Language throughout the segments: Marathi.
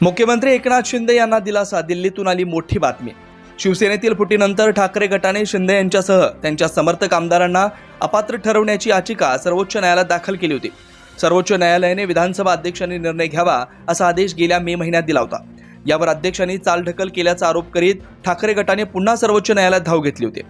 मुख्यमंत्री एकनाथ शिंदे यांना दिलासा दिल्लीतून आली मोठी बातमी. शिवसेनेतील फुटीनंतर ठाकरे गटाने शिंदे यांच्यासह त्यांच्या समर्थक आमदारांना अपात्र ठरवण्याची याचिका सर्वोच्च न्यायालयात दाखल केली होती. सर्वोच्च न्यायालयाने विधानसभा अध्यक्षांनी निर्णय घ्यावा असा आदेश गेल्या मे महिन्यात दिला होता. यावर अध्यक्षांनी चालढकल केल्याचा आरोप करीत ठाकरे गटाने पुन्हा सर्वोच्च न्यायालयात धाव घेतली होती.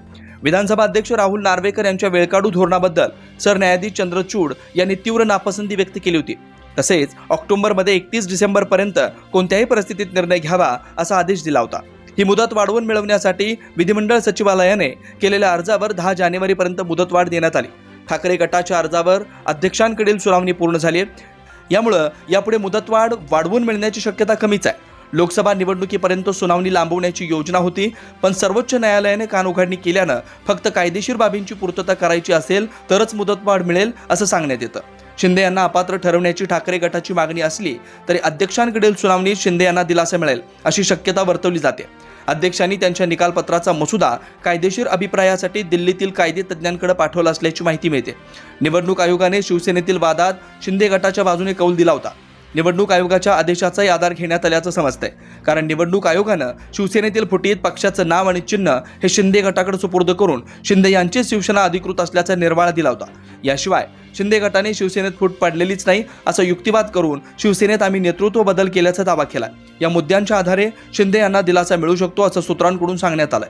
विधानसभा अध्यक्ष राहुल नार्वेकर यांच्या वेळकाडू धोरणाबद्दल सरन्यायाधीश चंद्रचूड यांनी तीव्र नापसंती व्यक्त केली होती. तसेच ऑक्टोबरमध्ये एकतीस डिसेंबरपर्यंत कोणत्याही परिस्थितीत निर्णय घ्यावा असा आदेश दिला होता. ही मुदत वाढवून मिळवण्यासाठी विधिमंडळ सचिवालयाने केलेल्या अर्जावर दहा जानेवारीपर्यंत मुदतवाढ देण्यात आली. ठाकरे गटाच्या अर्जावर अध्यक्षांकडील सुनावणी पूर्ण झाली आहे. यामुळं यापुढे मुदतवाढ वाढवून मिळण्याची शक्यता कमीच आहे. लोकसभा निवडणुकीपर्यंत सुनावणी लांबवण्याची योजना होती पण सर्वोच्च न्यायालयाने कानउघाडणी केल्यानं फक्त कायदेशीर बाबींची पूर्तता करायची असेल तरच मुदतवाढ मिळेल असं सांगण्यात येतं. शिंदे यांना अपात्र ठरवण्याची ठाकरे गटाची मागणी असली तरी अध्यक्षांकडील सुनावणीत शिंदे यांना दिलासा मिळेल अशी शक्यता वर्तवली जाते. अध्यक्षांनी त्यांच्या निकालपत्राचा मसुदा कायदेशीर अभिप्रायासाठी दिल्लीतील कायदे तज्ज्ञांकडे पाठवला असल्याची माहिती मिळते. निवडणूक आयोगाने शिवसेनेतील वादात शिंदे गटाच्या बाजूने कौल दिला होता. निवडणूक आयोगाच्या आदेशाचाही आधार घेण्यात आल्याचं समजतंय. कारण निवडणूक आयोगानं शिवसेनेतील फुटीत पक्षाचं नाव आणि चिन्ह हे शिंदे गटाकडे सुपूर्द करून शिंदे यांची शिवसेना अधिकृत असल्याचा निर्वाळा दिला होता. याशिवाय शिंदे गटाने शिवसेनेत फूट पडलेलीच नाही असा युक्तिवाद करून शिवसेनेत आम्ही नेतृत्व बदल केल्याचा दावा केला या मुद्द्यांच्या आधारे शिंदे यांना दिलासा मिळू शकतो असं सूत्रांकडून सांगण्यात आलंय.